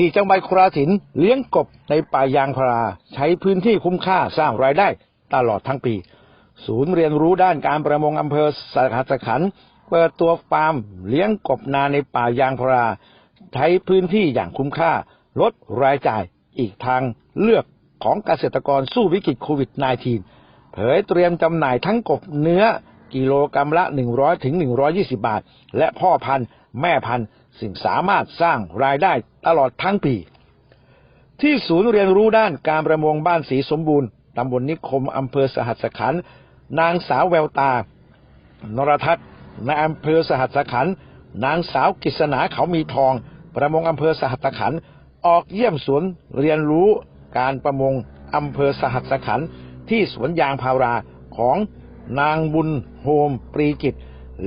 ที่จังหวัดโคราชเลี้ยงกบในป่ายางพารา ใช้พื้นที่คุ้มค่าสร้างรายได้ตลอดทั้งปี ศูนย์เรียนรู้ด้านการประมงอำเภอสหัสขัน เปิดตัวฟาร์ม เลี้ยงกบนาในป่ายางพารา ใช้พื้นที่อย่างคุ้มค่า ลดรายจ่ายอีกทางเลือกของเกษตรกรสู้วิกฤตโควิด -19 เผยเตรียมจำหน่ายทั้งกบเนื้อกิโลกรรัมละ 100ถึง120 บาท และพ่อพันธุ์แม่พันธุ์ ซึ่งสามารถสร้างรายได้ตลอดทั้งปี ที่ศูนย์เรียนรู้ด้านการประมงบ้านสีสมบูรณ์ตำบลนิคมอำเภอสหัสขันธ์นางสาวแววตา นรทัศน์ในอำเภอสหัสขันธ์นางสาวกิษณาเขามีทอง ประมงอำเภอสหัสขันธ์ออกเยี่ยมสวนเรียนรู้การประมงอำเภอสหัสขันธ์ที่สวนยางพาราของนางบุญโฮมปรีจิต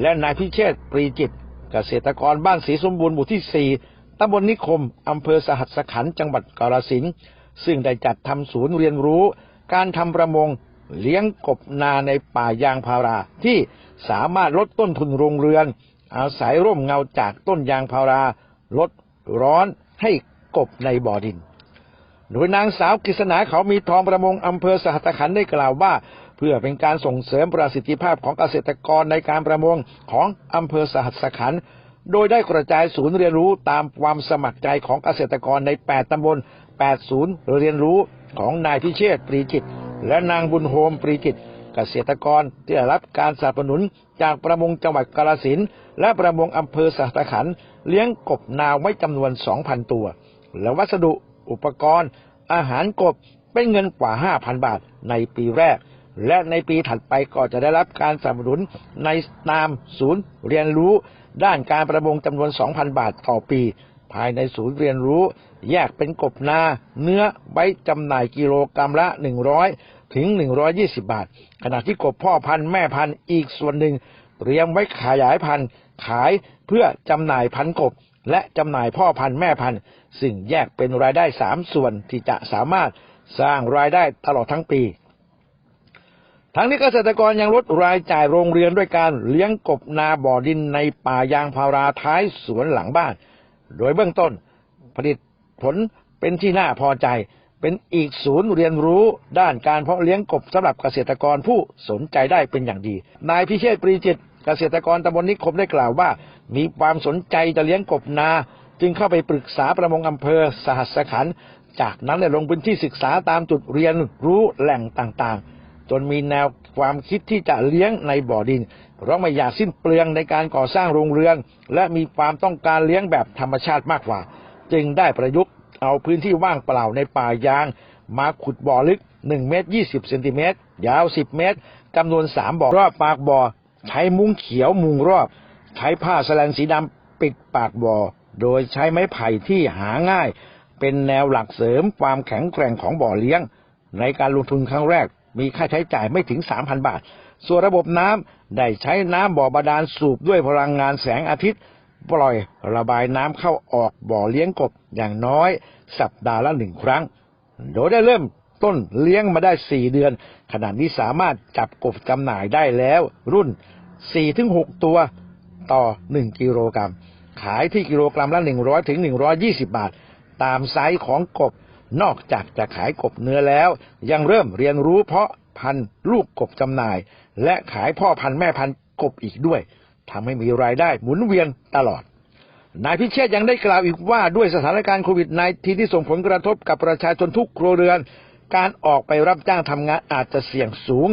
และนายพิเชษปรีจิต เกษตรกรบ้านสีสมบูรณ์หมู่ที่สี่ตำบลนิคม อำเภอสหัสขันจังหวัดกาฬสินธุ์ซึ่งได้จัดทำศูนย์เรียนรู้ การทำประมงเลี้ยงกบนาในป่ายางพารา ที่สามารถลดต้นทุนโรงเรือน อาศัยร่มเงาจากต้นยางพารา ลดร้อนให้กบในบ่อดิน โดยนางสาวกฤษณาเขามีทองประมงอำเภอสหัสขันได้กล่าวว่า เพื่อเป็นการส่งเสริมประสิทธิภาพของเกษตรกรในการประมงของอำเภอสหัสขันธ์โดยได้กระจายศูนย์เรียนรู้ตามความสมัครใจของเกษตรกรใน 8 ตำบล 8 ศูนย์เรียนรู้ของนายพิเชษปรีจิต และนางบุญโฮมปรีจิต เกษตรกรที่ได้รับการสนับสนุนจากประมงจังหวัดกาฬสินธุ์และประมงอำเภอสหัสขันเลี้ยงกบนาไว้จำนวน 2,000 ตัว และวัสดุอุปกรณ์ อาหารกบเป็นเงินกว่า 5,000 บาทในปีแรก และในปีถัดไปก็จะได้รับการสนับสนุนในนามศูนย์เรียนรู้ ด้านการประมงจำนวน 2,000 บาทต่อปี ภายในศูนย์เรียนรู้ แยกเป็นกบนา เนื้อไว้จำหน่ายกิโลกรรัมละ 100 ถึง 120 บาท ขณะที่กบพ่อพันธุ์แม่พันธุ์อีกส่วนหนึ่งเตรียมไว้ขยายพันธุ์ขายเพื่อจำหน่ายพันธุ์กบและจำหน่ายพ่อพันธุ์แม่พันธุ์ซึ่งแยกเป็นรายได้สามส่วนที่จะสามารถสร้างรายได้ตลอดทั้งปี ทั้งนี้เกษตรกรยังลดรายจ่ายโรงเรียนด้วยการเลี้ยงกบนาบ่อดินในป่ายางพาราท้ายสวนหลังบ้าน โดยเบื้องต้นผลิตผลเป็นที่น่าพอใจ เป็นอีกศูนย์เรียนรู้ด้านการเพาะเลี้ยงกบสำหรับเกษตรกรผู้สนใจได้เป็นอย่างดี นายพิเชษปรีจิตเกษตรกรตำบลนิคมได้กล่าวว่า มีความสนใจจะเลี้ยงกบนา จึงเข้าไปปรึกษาประมงอำเภอสหัสขัน จากนั้นได้ลงพื้นที่ศึกษาตามจุดเรียนรู้แหล่งต่างๆ จนมีแนวความคิดที่จะเลี้ยงในบ่อดินเพราะไม่อยากสิ้นเปลืองในการก่อสร้างโรงเรือน และมีความต้องการเลี้ยงแบบธรรมชาติมากกว่า จึงได้ประยุกต์เอาพื้นที่ว่างเปล่าในป่ายาง มาขุดบ่อลึก 1 เมตร 20 เซนติเมตร ยาว 10 เมตรจำนวน 3 บ่อ รอบปากบ่อ ใช้มุ้งเขียวมุงรอบ ใช้ผ้าแสลงสีดำปิดปากบ่อ โดยใช้ไม้ไผ่ที่หาง่าย เป็นแนวหลักเสริมความแข็งแกร่งของบ่อเลี้ยง ในการลงทุนครั้งแรก มีค่าใช้จ่ายไม่ถึง 3,000 บาท ส่วนระบบน้ำได้ใช้น้ำบ่อบาดาลสูบด้วยพลังงานแสงอาทิตย์ ปล่อยระบายน้ำเข้าออกบ่อเลี้ยงกบอย่างน้อย สัปดาห์ละหนึ่งครั้ง โดยได้เริ่มต้นเลี้ยงมาได้สี่เดือน ขณะนี้สามารถจับกบจำหน่ายได้แล้วรุ่น 4-6 ตัวต่อ 1 กิโลกรัม ขายที่กิโลกรัมละ 100ถึง120 บาท ตามไซส์ของกบ นอกจากจะขายกบเนื้อแล้ว ยังเริ่มเรียนรู้เพาะพันธุ์ลูกกบจำหน่าย และขายพ่อพันธุ์แม่พันธุ์กบอีกด้วยทำให้มีรายได้หมุนเวียนตลอดนายพิเชษยังได้กล่าวอีกว่าด้วยสถานการณ์โควิด -19 ที่ส่งผลกระทบกับประชาชนทุกครัวเรือน การออกไปรับจ้างทำงานอาจจะเสี่ยงสูง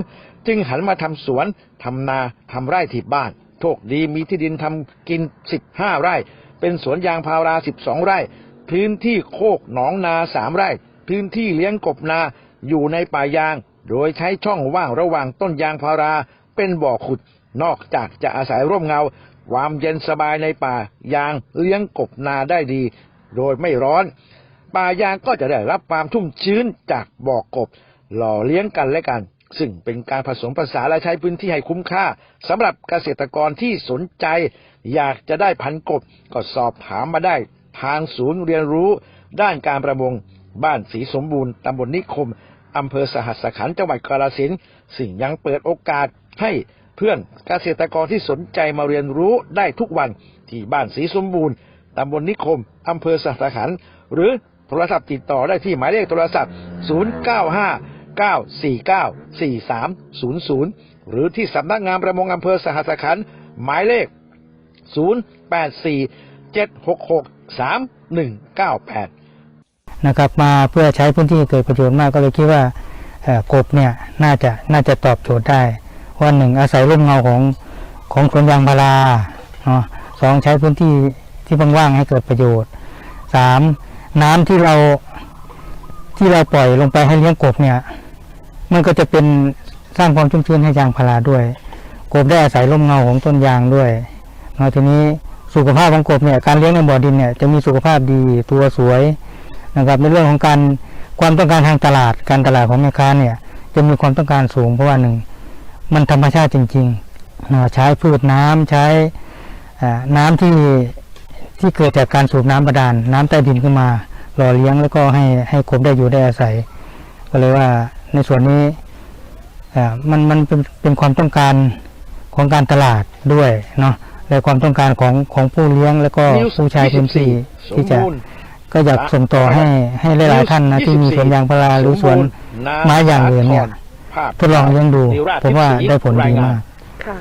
จึงหันมาทำสวนทำนาทำไร่ที่บ้าน โชคดีมีที่ดินทำกิน 15 ไร่ เป็นสวนยางพารา 12 ไร่ พื้นที่โคกหนองนา3ไร่ พื้นที่เลี้ยงกบนาอยู่ในป่ายาง โดยใช้ช่องว่างระหว่างต้นยางพารา เป็นบ่อขุด นอกจากจะอาศัยร่มเงา ความเย็นสบายในป่ายางเลี้ยงกบนาได้ดี โดยไม่ร้อน ป่ายางก็จะได้รับความชุ่มชื้นจากบ่อกบ หล่อเลี้ยงกันและกัน ซึ่งเป็นการผสมผสานและใช้พื้นที่ให้คุ้มค่าสำหรับเกษตรกรที่สนใจ อยากจะได้พันกบก็สอบถามมาได้ ทางศูนย์เรียนรู้ด้านการประมง บ้านศรีสมบูรณ์ตำบลนิคมอำเภอสหัสขันธ์จังหวัดกาฬสินธุ์ซึ่งยังเปิดโอกาสให้เพื่อนเกษตรกรที่สนใจมาเรียนรู้ได้ทุกวันที่บ้านศรีสมบูรณ์ตำบลนิคมอำเภอสหัสขันธ์หรือโทรศัพท์ติดต่อได้ที่หมายเลขโทรศัพท์ 095 949 4300 หรือที่สำนักงานประมงอำเภอสหัสขันธ์หมายเลข 084 766 3198 นะครับมาเพื่อใช้พื้นที่เกิดประโยชน์มากก็เลยคิดว่ากบเนี่ยน่าจะน่าจะตอบโจทย์ได้ว่าหนึ่งอาศัยร่มเงาของของสวนยางพาราเนาะสองใช้พื้นที่ที่ว่างๆให้เกิดประโยชน์สามน้ำที่เราที่เราปล่อยลงไปให้เลี้ยงกบเนี่ย มันก็จะเป็นสร้างความชุ่มชื้นให้ยางพาราด้วย กบได้อาศัยร่มเงาของต้นยางด้วยเนาะทีนี้ สุขภาพของกบเนี่ยการเลี้ยงในบ่อดินเนี่ยจะมีสุขภาพดีตัวสวยนะครับในเรื่องของการความต้องการทางตลาดการตลาดของแม่ค้าเนี่ย จะมีความต้องการสูงเพราะว่าหนึ่งมันธรรมชาติจริงๆ ใช้พืชน้ำใช้น้ำที่ที่เกิดจากการสูบน้ำบาดาลน้ำใต้ดินขึ้นมาหล่อเลี้ยงแล้วก็ให้ให้ครบได้อยู่ได้อาศัย ก็เลยว่าในส่วนนี้มันมันเป็นเป็นความต้องการของการตลาดด้วยเนาะ และความต้องการของของผู้เลี้ยงแล้วก็ผู้ใช้พื้นที่ที่จะก็อยากส่งต่อให้ให้หลายๆท่านนะที่มีสวนยางพาราหรือสวนไม้อย่างอื่นเนี่ยทดลองเลี้ยงดูผมว่าได้ผลดีมากค่ะ